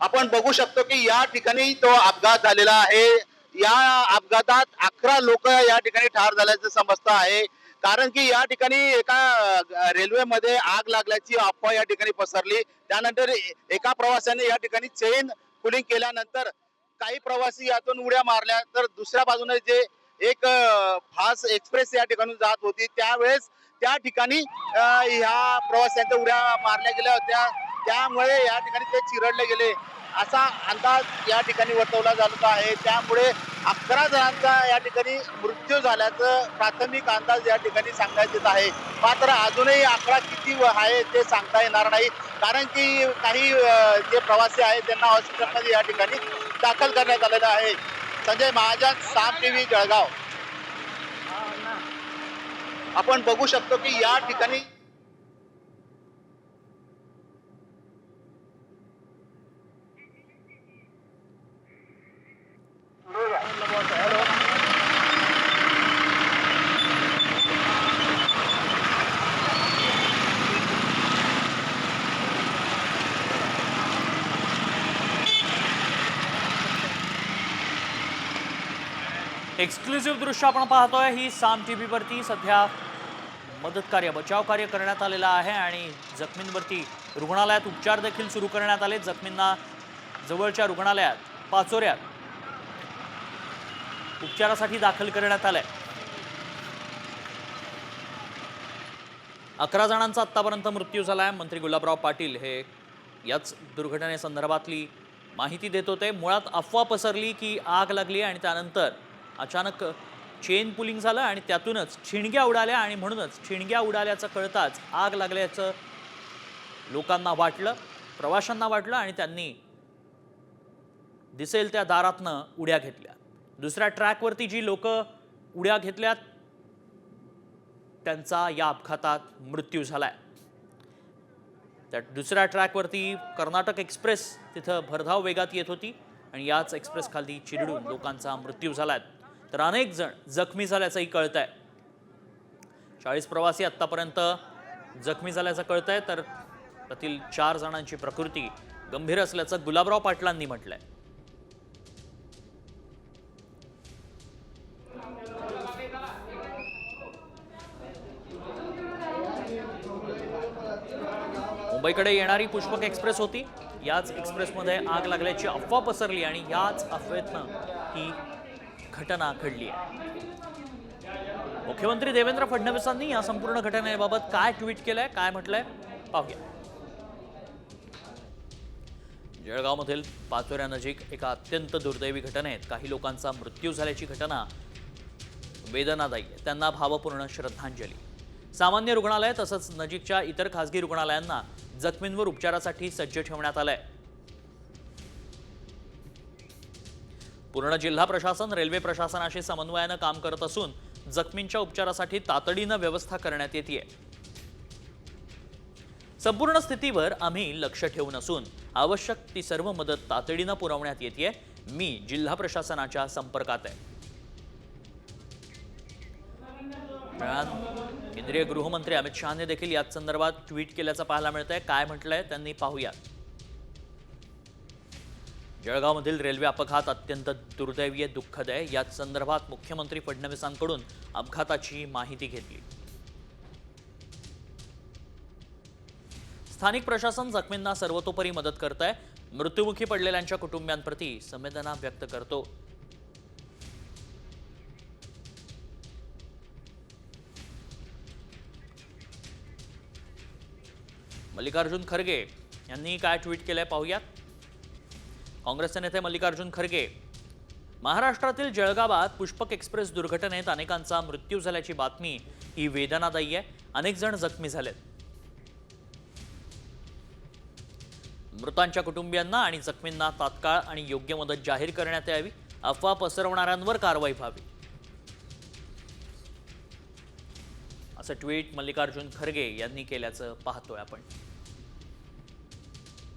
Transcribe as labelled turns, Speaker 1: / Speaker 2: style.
Speaker 1: आपण बघू शकतो की या ठिकाणी तो अपघात झालेला आहे. या अपघातात अकरा लोक या ठिकाणी ठार झाल्याचं समजतं आहे. कारण की या ठिकाणी एका रेल्वेमध्ये आग लागल्याची अफवा या ठिकाणी पसरली. त्यानंतर एका प्रवाशाने या ठिकाणी चेन कुलिंग केल्यानंतर काही प्रवासी यातून उड्या मारल्या. तर दुसऱ्या बाजूने जे एक फास्ट एक्सप्रेस या ठिकाणी जात होती. त्यावेळेस त्या ठिकाणी ह्या प्रवाशांच्या उड्या मारल्या गेल्या होत्या. त्यामुळे या ठिकाणी ते चिरडले गेले. असा अंदाज या ठिकाणी वर्तवला जात आहे. त्यामुळे अकरा जणांचा या ठिकाणी मृत्यू झाल्याचं प्राथमिक अंदाज या ठिकाणी सांगण्यात येत आहे. मात्र अजूनही आकडा किती व- आहे ते सांगता येणार नाही. कारण की काही जे प्रवासी आहेत त्यांना हॉस्पिटलमध्ये या ठिकाणी दाखल करण्यात आलेलं आहे. संजय महाजन साम टीव्ही जळगाव. आपण बघू शकतो की या ठिकाणी
Speaker 2: एक्सक्लुझिव्ह दृश्य आपण पाहतोय. ही साम टी व्हीवरती सध्या मदत कार्य बचाव कार्य करण्यात आलेलं आहे आणि जखमींवरती रुग्णालयात उपचार देखील सुरू करण्यात आले. जखमींना जवळच्या रुग्णालयात पाचोऱ्यात उपचारासाठी दाखल करण्यात आलंय. अकरा जणांचा आत्तापर्यंत मृत्यू झाला आहे मंत्री गुलाबराव पाटील हे याच दुर्घटनेसंदर्भातली माहिती देत होते. मुळात अफवा पसरली की आग लागली आणि त्यानंतर अचानक चेन पुलिंग झालं आणि त्यातूनच छिणग्या उडाल्या आणि म्हणूनच छिणग्या उडाल्याचं कळताच आग लागल्याचं लोकांना वाटलं प्रवाशांना वाटलं आणि त्यांनी दिसेल त्या दारातनं उड्या घेतल्या. दुसऱ्या ट्रॅकवरती जी लोक उड्या घेतल्यात त्यांचा या अपघातात मृत्यू झालाय. त्या दुसऱ्या ट्रॅकवरती कर्नाटक एक्सप्रेस तिथं भरधाव वेगात येत होती आणि याच एक्सप्रेस खाली चिरडून लोकांचा मृत्यू झालाय. तर अनेक जण जखमी झाल्याचंही कळत आहे चाळीस प्रवासी आत्तापर्यंत जखमी झाल्याचं कळत आहे तर त्यातील चार जणांची प्रकृती गंभीर असल्याचं गुलाबराव पाटलांनी म्हटलंय. मुंबईकडे येणारी पुष्पक एक्सप्रेस होती. याच एक्सप्रेसमध्ये आग लागल्याची अफवा पसरली आणि याच अफवेतनं ही घटना घडली आहे. मुख्यमंत्री देवेंद्र फडणवीसांनी या संपूर्ण घटनेबाबत काय ट्विट केलंय काय म्हटलंय पाहूया. जळगावमधील पाचोऱ्यानजीक एका अत्यंत दुर्दैवी घटनेत काही लोकांचा मृत्यू झाल्याची घटना वेदनादायी आहे. त्यांना भावपूर्ण श्रद्धांजली. सामान्य रुग्णालय तसंच नजीकच्या इतर खासगी रुग्णालयांना जखमींवर उपचारासाठी सज्ज ठेवण्यात आलंय. पूर्ण जिल्हा प्रशासन रेल्वे प्रशासनाशी समन्वयानं काम करत असून जखमींच्या उपचारासाठी तातडीनं व्यवस्था करण्यात येते संपूर्ण स्थितीवर आम्ही लक्ष ठेवून असून आवश्यक ती सर्व मदत तातडीनं पुरवण्यात येते मी जिल्हा प्रशासनाच्या संपर्कात आहे. केंद्रीय गृहमंत्री अमित शहाने देखील याच संदर्भात ट्विट केल्याचं पाहायला मिळतंय. काय म्हटलंय त्यांनी पाहूयात जळगावमधील रेल्वे अपघात अत्यंत दुर्दैवीय दुःखद आहे याच संदर्भात मुख्यमंत्री फडणवीसांकडून अपघाताची माहिती घेतली. स्थानिक प्रशासन जखमींना सर्वतोपरी मदत करत आहे मृत्युमुखी पडलेल्यांच्या कुटुंबियांप्रती संवेदना व्यक्त करतो. मल्लिकार्जुन खरगे यांनी काय ट्विट केलंय पाहूयात. काँग्रेसचे नेते मल्लिकार्जुन खरगे. महाराष्ट्रातील जळगावात पुष्पक एक्सप्रेस दुर्घटनेत अनेकांचा मृत्यू झाल्याची बातमी ही वेदनादायी आहे. अनेक जण जखमी झालेत. मृतांच्या कुटुंबियांना आणि जखमींना तात्काळ आणि योग्य मदत जाहीर करण्यात यावी. अफवा पसरवणाऱ्यांवर कारवाई व्हावी. असं ट्विट मल्लिकार्जुन खरगे यांनी केल्याचं पाहतोय आपण.